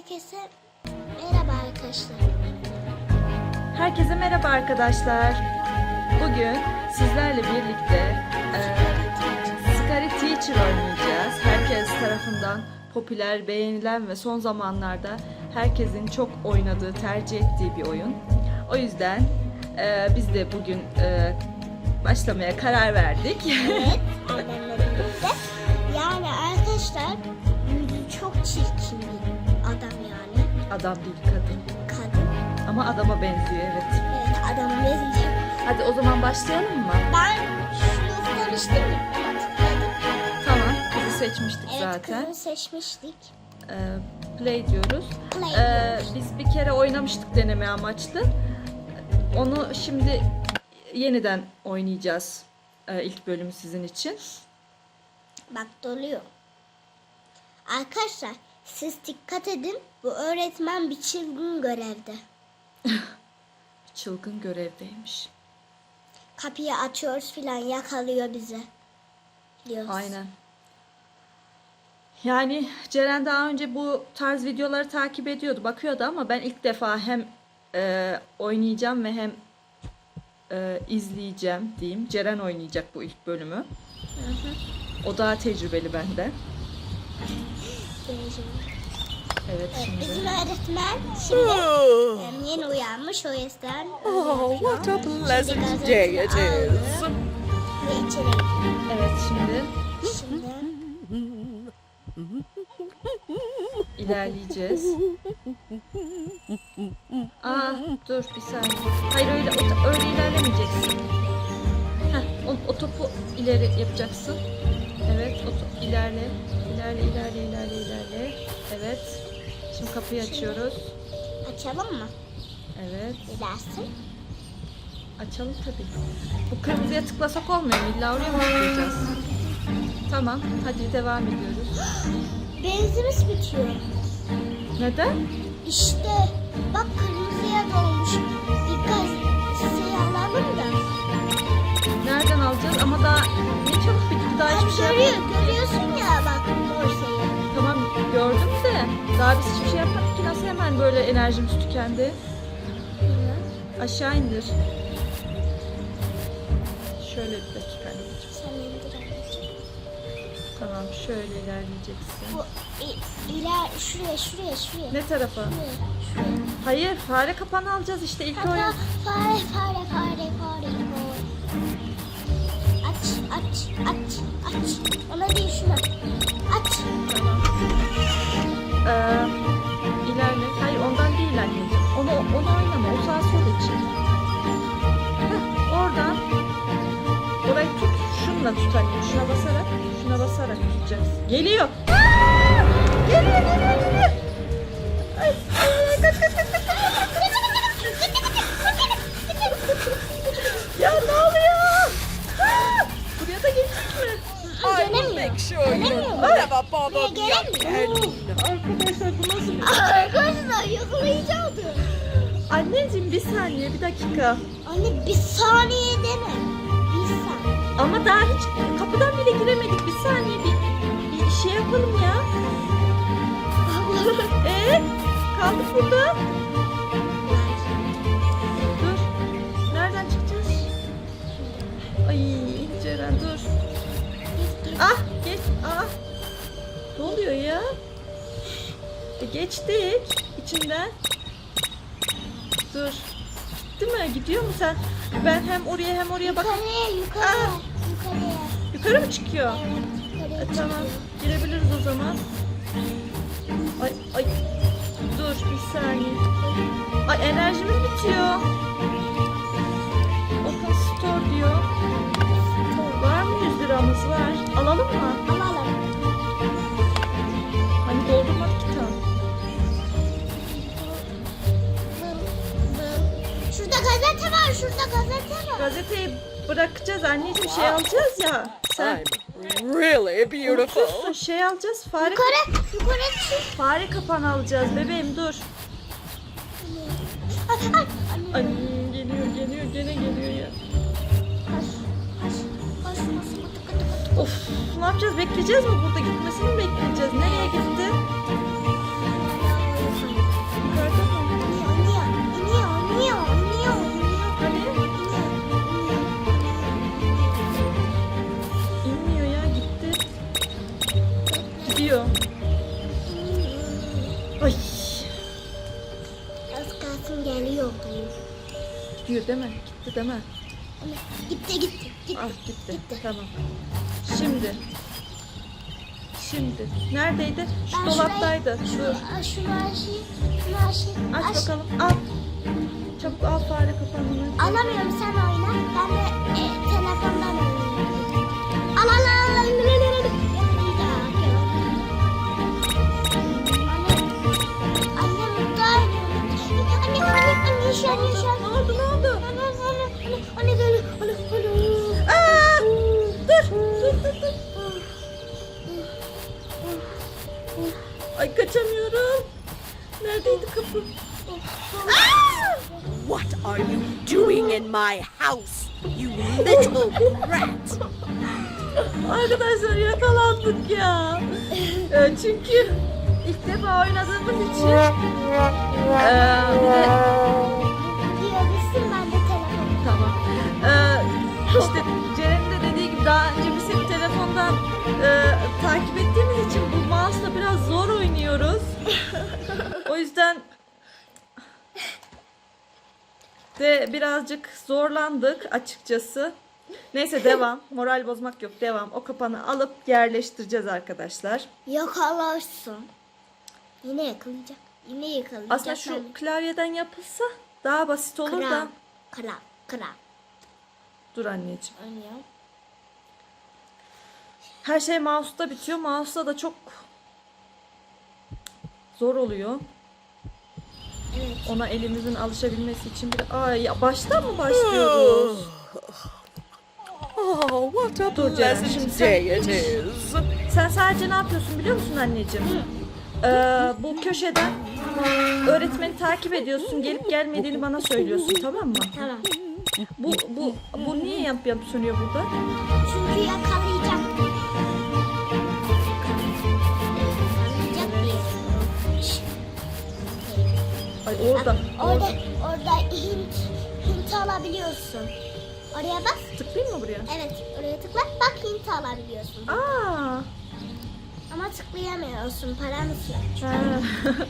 Herkese merhaba arkadaşlar. Herkese merhaba arkadaşlar. Bugün sizlerle birlikte e, Scary Teacher oynayacağız. Herkes tarafından popüler, beğenilen ve son zamanlarda herkesin çok oynadığı, tercih ettiği bir oyun. O yüzden e, biz de bugün e, başlamaya karar verdik. Evet, annemle birlikte. Yani arkadaşlar çok çirkin bir adam yani. Adam değil kadın. Kadın. Ama adama benziyor evet. Evet, adamı benziyor. Hadi o zaman başlayalım mı? Ben şunu istemiştim ya. Tamam, kızı seçmiştik Evet, zaten. kızını seçmiştik. E, play diyoruz. Play Ee, diyoruz. biz bir kere oynamıştık deneme amaçlı. Onu şimdi yeniden oynayacağız ee, ilk bölümü sizin için. Bak doluyor. Arkadaşlar siz dikkat edin. Bu öğretmen bir çılgın görevde. Çılgın görevdeymiş. Kapıyı açıyoruz filan yakalıyor bizi. Biliyoruz. Aynen. Yani Ceren daha önce bu tarz videoları takip ediyordu, bakıyordu ama ben ilk defa hem e, oynayacağım ve hem e, izleyeceğim diyeyim. Ceren oynayacak bu ilk bölümü. O daha tecrübeli benden. Evet Evet, şimdi. bizim öğretmen şimdi em, yeni uyanmış o yüzden Oh, what a pleasant day it is. Ve içeri. Evet şimdi Şimdi İlerleyeceğiz. Aa dur bir saniye. Hayır öyle o- öyle ilerlemeyeceksin. Heh, o, o topu ileri yapacaksın. Evet o top, ilerle. İlerle ilerle ilerle ilerle. Evet. Şimdi kapıyı açıyoruz. açalım mı? Evet. Dilersin. Açalım tabii. Bu kırmızıya tıklasak olmuyor mu? İlla oraya mı tıklayacağız? Tamam. Hadi devam ediyoruz. Benzimiz bitiyor. Neden? İşte bak kırmızıya dolmuş. Dikkat alalım da. Nereden alacağız? Ama daha ne çabuk bitti. Daha hiçbir şey yapmadık. Hemen böyle enerjimiz tükendi. Aşağı indir. Şöyle bir dakika anneciğim. Sen indir anneciğim. Tamam şöyle ilerleyeceksin. Bu i- iler şuraya şuraya şuraya. Ne tarafa? Şuraya, şuraya. Hayır fare kapanı alacağız işte ilk Hatta oyun. fare fare fare fare fare. Aç aç aç aç. Ona değil şuna. Aç. Tamam. Ee, ilerle. Onu, oynama. O sağ sol için. Heh, oradan. Orayı tut. Şunla tut annem. Şuna basarak. Şuna basarak tutacaksın. Geliyor. Aa! Geliyor geliyor geliyor. Ay, ay, kaç, kaç, kaç, ya ne oluyor? Buraya da geçtik mi? Make sure you Dönemiyor. never bother Buraya gelemiyor. Arkadaşlar bu nasıl bir... Arkadaşlar yakalayacaktı. Anneciğim bir saniye bir dakika. Anne bir saniye deme. Bir saniye. Ama daha hiç kapıdan bile giremedik. Bir saniye bir, bir şey yapalım ya. Ee, kaldık burada. Dur. Nereden çıkacağız? Ay Ceren dur. Ah geç. Ah. Ne oluyor ya? E, geçtik içinden. Dur. Değil mi? Gidiyor mu sen? Ben hem oraya hem oraya bak. Yukarıya yukarıya. Aa. Yukarıya. Yukarı mı çıkıyor? Evet E, tamam. Girebiliriz o zaman. Ay ay. Dur bir saniye. Ay enerjimiz bitiyor. Open store diyor. Var mı 100 liramız var? Alalım mı? Alalım. Hani doldurmadık Şurada gazete var. Gazeteyi bırakacağız anneciğim şey alacağız ya. Sen I'm really beautiful. unutursun şey alacağız fare, Yukarı. Yukarı çık. fare kapanı alacağız bebeğim dur. Ay, ay, Ay anne. geliyor geliyor gene geliyor ya. Koş. Koş. Koş. Koş. Kıtı kıtı kıtı. Of ne yapacağız bekleyeceğiz mi burada gitmesini mi bekleyeceğiz? Nereye gitti? Gitti değil mi? Gitti gitti gitti. Ah gitti. Gitti. Tamam. Şimdi. Şimdi. Neredeydi? Şu Ben dolaptaydı. şurayı- Şu. Şunu aşayım. Aç Aş- bakalım. Al. Çabuk al fare kapanını. Alamıyorum sen oyna. My house, you little rat? Arkadaşlar yakalandık ya. Ee, çünkü ilk defa oynadığımız için ee, bir de ben de telefonu. tamam. Ee, işte Ceren'in de dediği gibi daha önce biz hep telefondan ee, takip ettiğimiz için bu mouse'la biraz zor oynuyoruz. o yüzden de birazcık zorlandık açıkçası. Neyse devam. Moral bozmak yok. Devam. O kapanı alıp yerleştireceğiz arkadaşlar. Yakalarsın. Yine yakalayacak. Yine yakalayacak. Aslında şu klavyeden yapılsa daha basit olur da. Kral. Kral. Kral. Dur anneciğim. Her şey mouse'da bitiyor. Mouse'da da çok zor oluyor. Ona elimizin alışabilmesi için bir... Ay ya baştan mı başlıyoruz? Oh, what a Dur Ceren, şimdi sen- day it is. Sen sadece ne yapıyorsun biliyor musun anneciğim? Ee, bu köşeden öğretmeni takip ediyorsun. Gelip gelmediğini bana söylüyorsun tamam mı? Tamam. Bu bu bu niye yap yap sönüyor burada? Çünkü yakalayacak. Ay oradan. Orada, orada hint, hint alabiliyorsun. Oraya bak. Tıklayayım mı buraya? Evet, oraya tıkla. Bak hint alabiliyorsun. Aa. Ama tıklayamıyorsun. Paramız yok.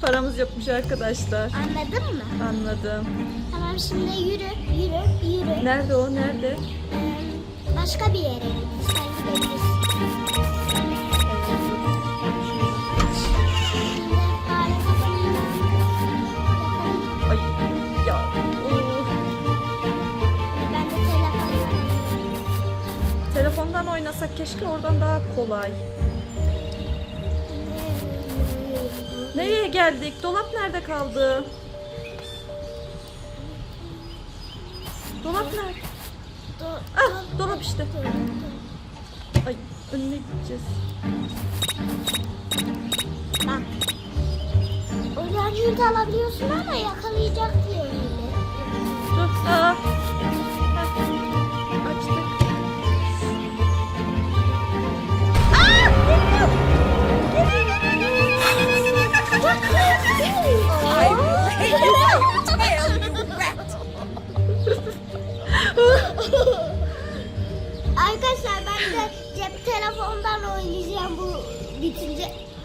Paramız yokmuş arkadaşlar. Anladın mı? Anladım. Tamam şimdi yürü, yürü, yürü. Nerede o? Nerede? Ee, başka bir yere. Sen gidebilirsin. Telefondan oynasak keşke oradan daha kolay. Nereye geldik? Dolap nerede kaldı? Dolap nerede? Ah dolap işte. Ay önüne gideceğiz. Bak. Oradan hint alabiliyorsun ama yakalayacak diyor öyle. Dur. Aa.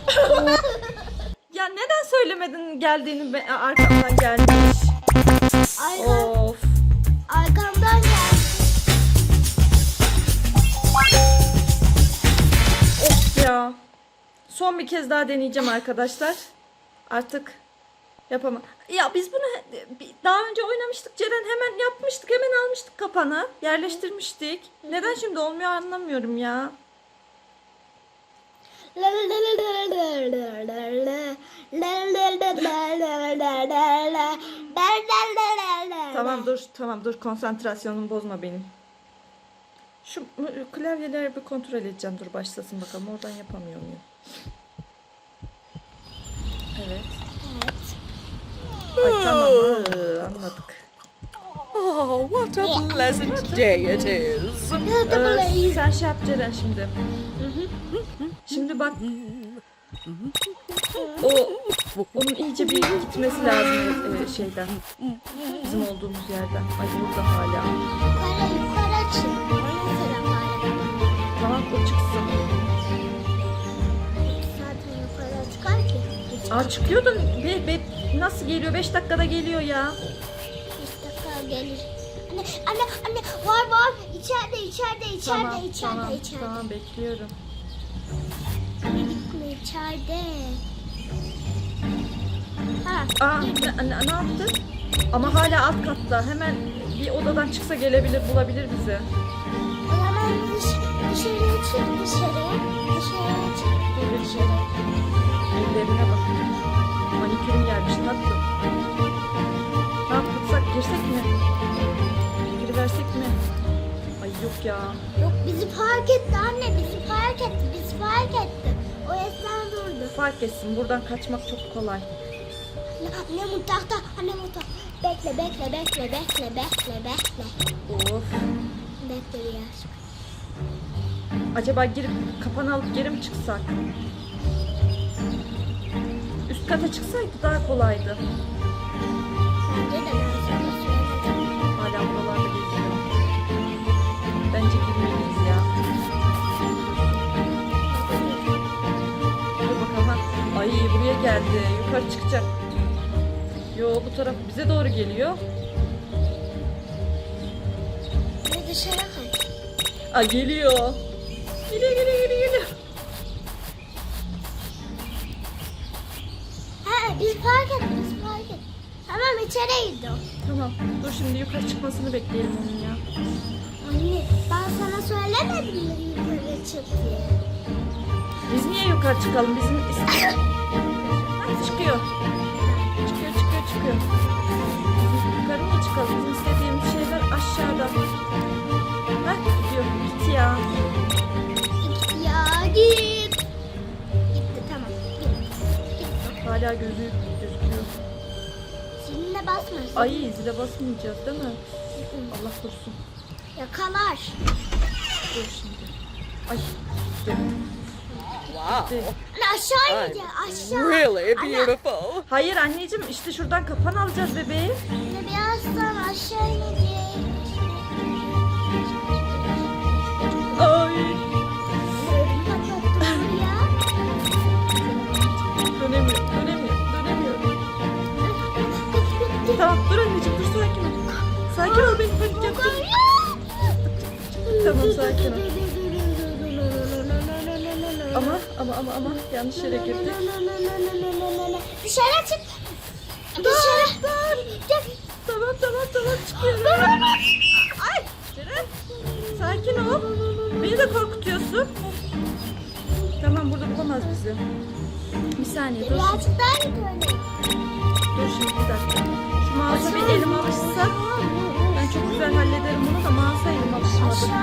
Ya neden söylemedin geldiğini be- arkamdan gelmiş. Of. arkamdan geldi. Of ya. Son bir kez daha deneyeceğim arkadaşlar. Artık yapamam. Ya biz bunu he- daha önce oynamıştık Ceren hemen yapmıştık hemen almıştık kapanı yerleştirmiştik. Neden şimdi olmuyor anlamıyorum ya. Tamam dur tamam dur konsantrasyonumu bozma benim. Şu m- klavyeleri bir kontrol edeceğim dur başlasın bakalım oradan yapamıyor muyum? Evet. Ay tamam anladık. Oh, what a pleasant day it is. Ee, sen şey yap Ceren şimdi. Şimdi bak. O onun iyice bir gitmesi lazım e, şeyden. Bizim olduğumuz yerden. Ay burada hala. Yukarı yukarı çık. Tamam o çıksın. Zaten yukarı çıkar ki. Aa çıkıyordun. Be, be, nasıl geliyor? 5 dakikada geliyor ya. 5 dakika gelir. Anne, anne, var var. İçeride, içeride, içeride, tamam, içeride, tamam, içeride. tamam bekliyorum. Anne gitme içeride. Ha, Aa ne, ne, ne yaptı? Ama hala alt katta. Hemen bir odadan çıksa gelebilir, bulabilir bizi. Yok ya. Yok bizi fark etti anne bizi fark etti bizi fark etti. O esnada durdu. Fark etsin. Buradan kaçmak çok kolay. Anne, anne mutfakta anne mutfakta. Bekle bekle bekle bekle bekle bekle. Of. Bekle biraz. Acaba girip kapanı alıp geri mi çıksak? Üst kata çıksaydı daha kolaydı. Bence de geldi. Yukarı çıkacak. Yo bu taraf bize doğru geliyor. Anne dışarı kaç. Aa geliyor. Geliyor geliyor geliyor geliyor. Ha biz fark ettik biz fark ettik. Tamam içeri girdi o. Tamam. Dur şimdi yukarı çıkmasını bekleyelim onun ya. Anne ben sana söylemedim mi yukarı çık diye. Biz niye yukarı çıkalım? Bizim çıkıyor. Çıkıyor çıkıyor çıkıyor. Biz yukarı niye çıkalım? Bizim istediğimiz şeyler aşağıda. Hah gidiyor. Git ya. Git ya git. Gitti tamam. Gitti. Gitti. Hala gözü gözüküyor. Ziline basmasın. Ay zile basmayacağız değil mi? Allah korusun. Yakalar. Dur şimdi. Ay gitti. Wow. gitti. Aşağı ineceğiz aşağı. really Anne, beautiful. Hayır anneciğim işte şuradan kapan alacağız bebeği. Anne birazdan aşağı ineceğiz. Ay. Ödüm patlattı ya. Dönemiyor, dönemiyor, dönemiyor. Tamam dur anneciğim dur sakin ol. Sakin ol beni panik yaptın. Tamam sakin ol. Ama ama ama ama yanlış yere girdik. Dışarı çık. Dışarı. Gel. Tamam tamam tamam çıkıyorum. Ay Ceren sakin ol. Beni de korkutuyorsun. Tamam burada bulamaz bizi. Bir saniye dur. Birazcık daha git öyle. Dur şimdi bir dakika. Şu mouse'a bir elim alışsa. Ben çok güzel hallederim bunu da mouse'a elim alışmadı.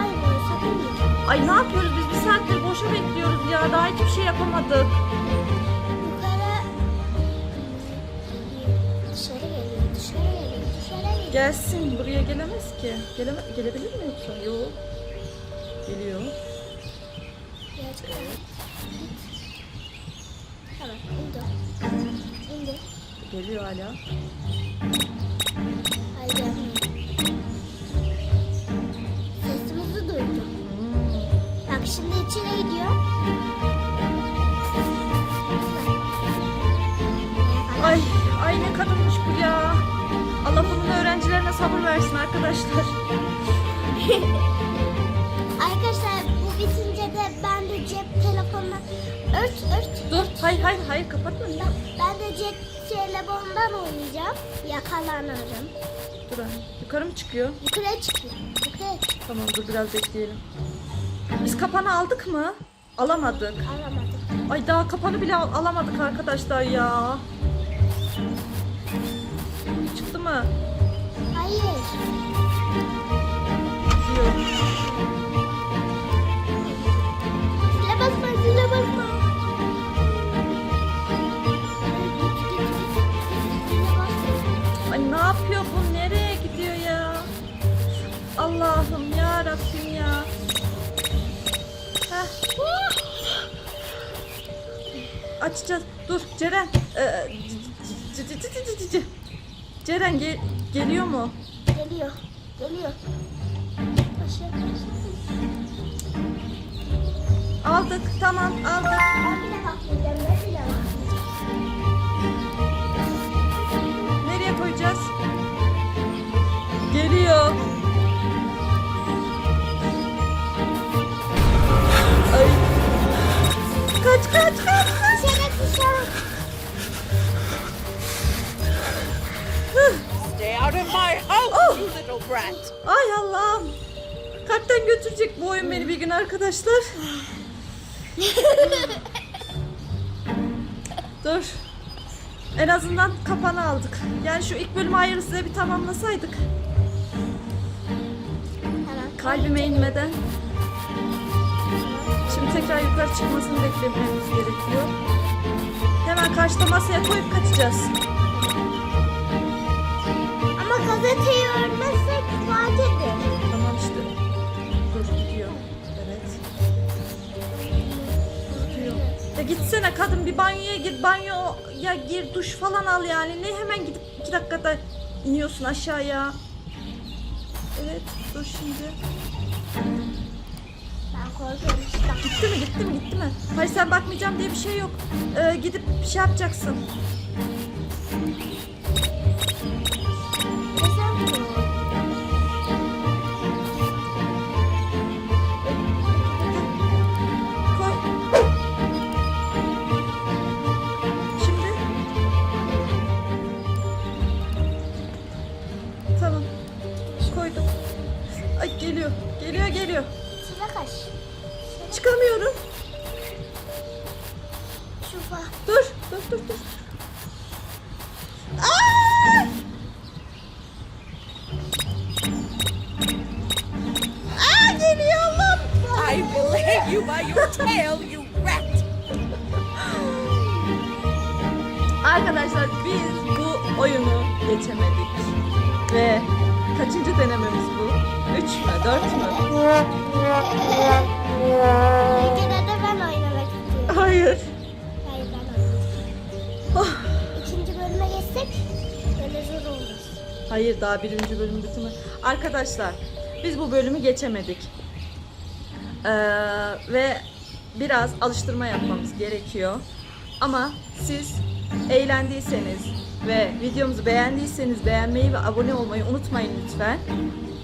Ay ne yapıyoruz biz bir saattir boşa bekliyoruz ya. Daha hiçbir şey yapamadık. Yukarı. Dışarı geliyor. Dışarı geliyor. Dışarı geliyor. Gelsin buraya gelemez ki. Geleme gelebilir mi yoksa? Yok. Geliyor. Tamam indi. İndi. Geliyor hala. Hayır gelmiyor. Şimdi içeri gidiyor. Ay, ay ne kadınmış bu ya. Allah bunun öğrencilerine sabır versin arkadaşlar. Arkadaşlar bu bitince de ben de cep telefonuna ört ört. Dur, hayır hayır hayır kapatma. Ben, ben de cep telefonundan oynayacağım. Yakalanırım. Dur anne. Yukarı mı çıkıyor? Yukarı çıkıyor. Yukarı. Tamam dur biraz bekleyelim. Biz kapanı aldık mı? Alamadık. Alamadım. Ay daha kapanı bile al- alamadık arkadaşlar ya. Çıktı mı? Hayır. Aldık tamam aldık. Nereye koyacağız? Geliyor. Ay. Kaç kaç kaç kaç. Stay out of my house, oh. you little brat. Ay Allah'ım. Kalpten götürecek bu oyun beni bir gün arkadaşlar. Dur. En azından kapanı aldık. Yani şu ilk bölümü hayırlısıyla bir tamamlasaydık. Hemen Kalbime inmeden. Şimdi tekrar yukarı çıkmasını beklememiz gerekiyor. Hemen karşıda masaya koyup kaçacağız. Ama gazeteyi örmezsek gitsene kadın bir banyoya gir. Banyoya gir duş falan al yani. Ne hemen gidip iki dakikada iniyorsun aşağıya. Evet dur şimdi. Ben korkuyorum işte. Gitti mi gitti mi gitti mi? Hayır sen bakmayacağım diye bir şey yok. Ee, gidip bir şey yapacaksın. Koy. Geliyor. Geliyor geliyor. sıra kaç? Çıkamıyorum. Şufa. Dur. Dur dur dur. Aa! Aa geliyor Allah'ım. I will hang you by your tail, you rat. Arkadaşlar biz bu oyunu geçemedik. Ve kaçıncı denememiz? Üç mü? Dört mü? Kere de ben oynamak istiyorum. Hayır. Hayır ben oynamak Oh, İkinci bölüme geçsek böyle zor olmaz. Hayır daha birinci bölüm bitimi. Arkadaşlar biz bu bölümü geçemedik. Ee, ve biraz alıştırma yapmamız gerekiyor. Ama siz eğlendiyseniz ve videomuzu beğendiyseniz beğenmeyi ve abone olmayı unutmayın lütfen.